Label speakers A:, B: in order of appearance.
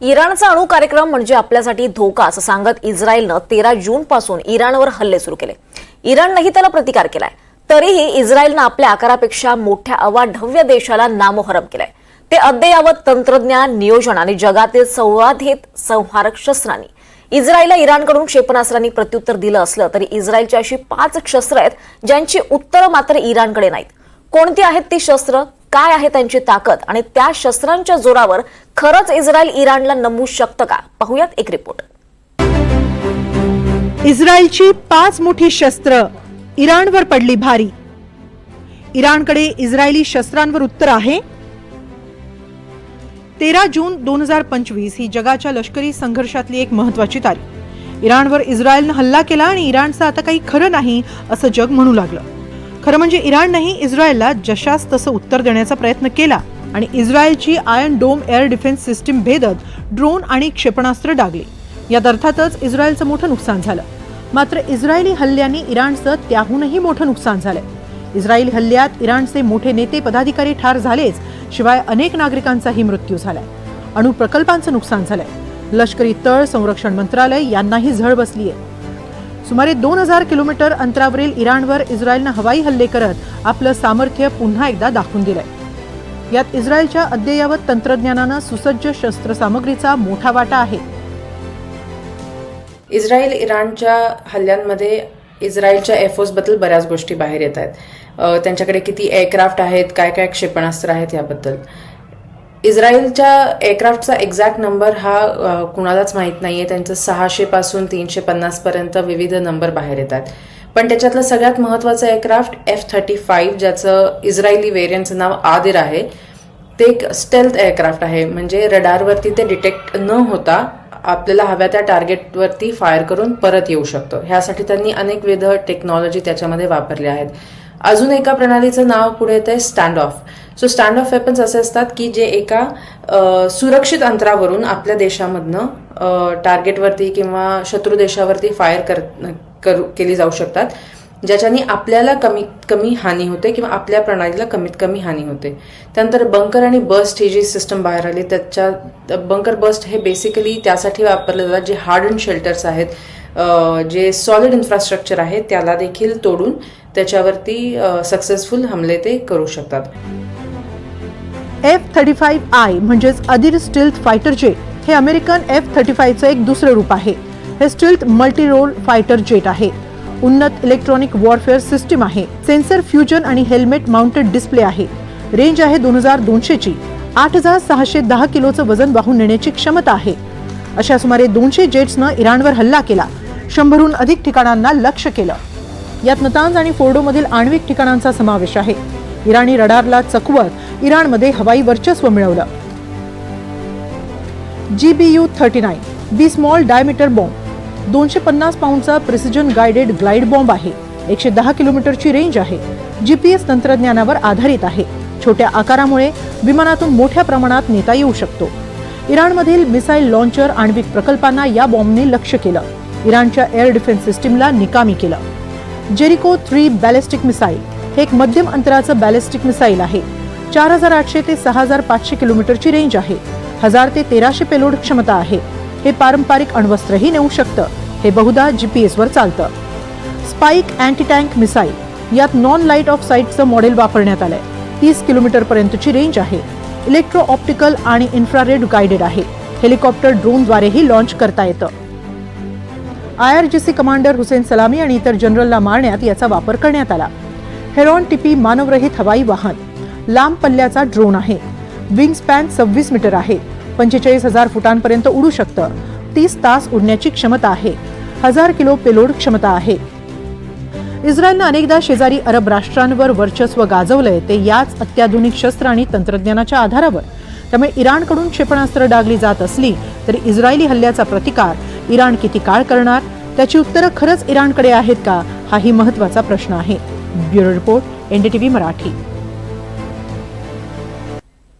A: इराणचा अणु कार्यक्रम म्हणजे आपल्यासाठी धोका असं सांगत इस्रायलनं तेरा जून पासून इराणवर हल्ले सुरू केले. इराणनंही त्याला प्रतिकार केलाय. तरीही इस्रायलनं आपल्या आकारापेक्षा मोठ्या अवाढव्य देशाला नामोहरम केलाय. ते अद्ययावत तंत्रज्ञान नियोजन आणि जगातील संवाधित संहारक शस्त्रांनी. इस्रायलला इराणकडून क्षेपणास्त्रांनी प्रत्युत्तर दिलं असलं तरी इस्रायलची अशी पाच शस्त्र आहेत ज्यांची उत्तरं मात्र इराणकडे नाहीत. कोणती आहेत ती शस्त्र? काय आहे त्यांची ताकद? आणि त्या शस्त्रांच्या जोरावर खरंच इस्रायल इराणला नमवू शकतं का? पाहूयात एक रिपोर्ट
B: इस्रायलची पाच मोठी शस्त्र इराणवर पडली भारी. इराणकडे इस्रायली शस्त्रांवर उत्तर आहे. तेरा जून दोन हजार पंचवीस ही जगाच्या लष्करी संघर्षातली एक महत्वाची तारीख. इराणवर इस्रायलनं हल्ला केला आणि इराणचं आता काही खरं नाही असं जग म्हणू लागलं. खरं म्हणजे इराणनंही इस्रायलला जशास तसं उत्तर देण्याचा प्रयत्न केला. आणि इस्रायलची iron dome air defence system भेदत drone आणि क्षेपणास्त्र डागली. यात अर्थातच इस्रायलचं मोठं नुकसान झालं. मात्र इस्रायली हल्ल्यांनी इराणचं त्याहूनही मोठं नुकसान झालंय. इस्रायली हल्ल्यात इराणचे मोठे नेते पदाधिकारी ठार झालेच शिवाय अनेक नागरिकांचाही मृत्यू झालाय. अणु प्रकल्पांचं नुकसान झालंय. लष्करी तळ संरक्षण मंत्रालय यांनाही झळ बसलीय. सुमारे दोन हजार किलोमीटर अंतरावरील इराणवर इस्रायलनं हवाई हल्ले करत आपलं सामर्थ्य पुन्हा एकदा दाखवून दिलंय. यात इस्रायलच्या अद्ययावत तंत्रज्ञानानं सुसज्ज शस्त्रसामग्रीचा मोठा वाटा आहे.
C: इस्रायल इराणच्या हल्ल्यांमध्ये इस्रायलच्या एअरफोर्सबद्दल बऱ्याच गोष्टी बाहेर येत आहेत. त्यांच्याकडे किती एअरक्राफ्ट आहेत काय काय क्षेपणास्त्र आहेत याबद्दल. इस्रायलच्या एअरक्राफ्टचा एक्झॅक्ट नंबर हा कुणालाच माहीत नाही आहे त्यांचं सहाशेपासून तीनशे पन्नासपर्यंत विविध नंबर बाहेर येतात. पण त्याच्यातलं सगळ्यात महत्वाचं एअरक्राफ्ट एफ थर्टी फाईव्ह ज्याचं इस्रायली व्हेरियंटचं नाव आदिर आहे ते एक स्टेल्थ एअरक्राफ्ट आहे. म्हणजे रडारवरती ते डिटेक्ट न होता आपल्याला हव्या त्या टार्गेटवरती फायर करून परत येऊ शकतो. ह्यासाठी त्यांनी अनेक विध टेक्नॉलॉजी त्याच्यामध्ये वापरल्या आहेत. अजून एका प्रणालीचं नाव पुढे येतं आहे stand off so stand off weapons असे असतात की जे एका सुरक्षित अंतरावरून आपल्या देशामधनं टार्गेटवरती किंवा शत्रू देशावरती फायर कर करू केली जाऊ शकतात ज्याच्यानी आपल्याला कमीत कमी हानी होते किंवा आपल्या प्रणालीला कमीत कमी हानी होते. त्यानंतर बंकर आणि बस्ट ही जी सिस्टम बाहेर आली त्याच्या बंकर बस्ट हे बेसिकली त्यासाठी वापरले जातात जे हार्ड अँड शेल्टर्स आहेत. जे सॉलिड इन्फ्रास्ट्रक्चर आहे त्याला देखील तोडून त्याच्यावरती सक्सेसफुल हमले ते करू शकतात.
B: एफ थर्टी फाईव्ह आय म्हणजेच अदिर स्टिल्थ फायटर जेट हे अमेरिकन एफ थर्टी फाईव्हचं एक दुसरं रूप आहे. हे stealth multi role fighter jet आहे. उन्नत इलेक्ट्रॉनिक वॉरफेअर सिस्टीम आहे. सेन्सर फ्युजन आणि हेल्मेट माउंटेड डिस्प्ले आहे. रेंज आहे दोन हजार दोनशेची आठ हजार सहाशे दहा किलोचं वजन वाहून नेण्याची क्षमता आहे. अशा सुमारे दोनशे जेट्सनं इराणवर हल्ला केला. शंभरहून अधिक ठिकाणांना लक्ष्य केलं. यात नतांज आणि फोर्डोमधील आण्विक ठिकाणांचा समावेश आहे. इराणी रडारला चकवत इराणमध्ये हवाई वर्चस्व मिळवलं. G B U thirty nine B small diameter bomb. दोनशे पन्नास पाऊंडचा प्रिसिजन गायडेड ग्लाइड बॉम्ब आहे. एकशे दहा किलोमीटरची रेंज आहे. जीपीएस तंत्रज्ञानावर आधारित आहे. छोट्या आकारामुळे विमानातून मोठ्या प्रमाणात नेता येऊ शकतो. इराणमधील मिसाईल लॉन्चर आण्विक प्रकल्पांना या बॉम्बने लक्ष केलं. इराणच्या एअर डिफेन्स सिस्टीमला निकामी केलं. जेरिको थ्री बॅलिस्टिक मिसाईल हे एक मध्यम अंतराचं बॅलिस्टिक मिसाईल आहे. चार हजार आठशे ते सहा हजार पाचशे किलोमीटरची रेंज आहे. हजार ते तेराशे पेलोड क्षमता आहे. हे पारंपरिक अण्वस्त्रही नेऊ शकतं. हे बहुधा जीपीएस वर चालतं. स्पाईक अँटी टँक मिसाईल यात नॉन लाइट ऑफ साईटचं मॉडेल वापरण्यात आलंय. तीस किलोमीटर पर्यंतची रेंज आहे. इलेक्ट्रो ऑप्टिकल आणि इन्फ्रारेड गायडेड आहे. हेलिकॉप्टर ड्रोनद्वारेही लॉन्च करता येतं. आयआरजीसी कमांडर हुसेन सलामी आणि इतर जनरलला मारण्यात याचा वापर करण्यात आला. हेरॉन टिपी मानवरहित हवाई वाहन लांब पल्ल्याचा ड्रोन आहे. विंग स्पॅन सव्वीस मीटर आहे. पंचेचाळीस हजार फुटांपर्यंत उडू शकतं. तीस तास उडण्याची क्षमता आहे. हजार किलो पेलोड क्षमता आहे. इस्रायलनं अनेकदा शेजारी अरब राष्ट्रांवर वर्चस्व गाजवलंय ते याच अत्याधुनिक शस्त्र आणि तंत्रज्ञानाच्या आधारावर. त्यामुळे इराणकडून क्षेपणास्त्र डागली जात असली तरी इस्रायली हल्ल्याचा प्रतिकार इराण किती काळ करणार? त्याची उत्तरं खरंच इराणकडे आहेत का? हाही महत्त्वाचा प्रश्न आहे. Bureau report NDTV Marathi.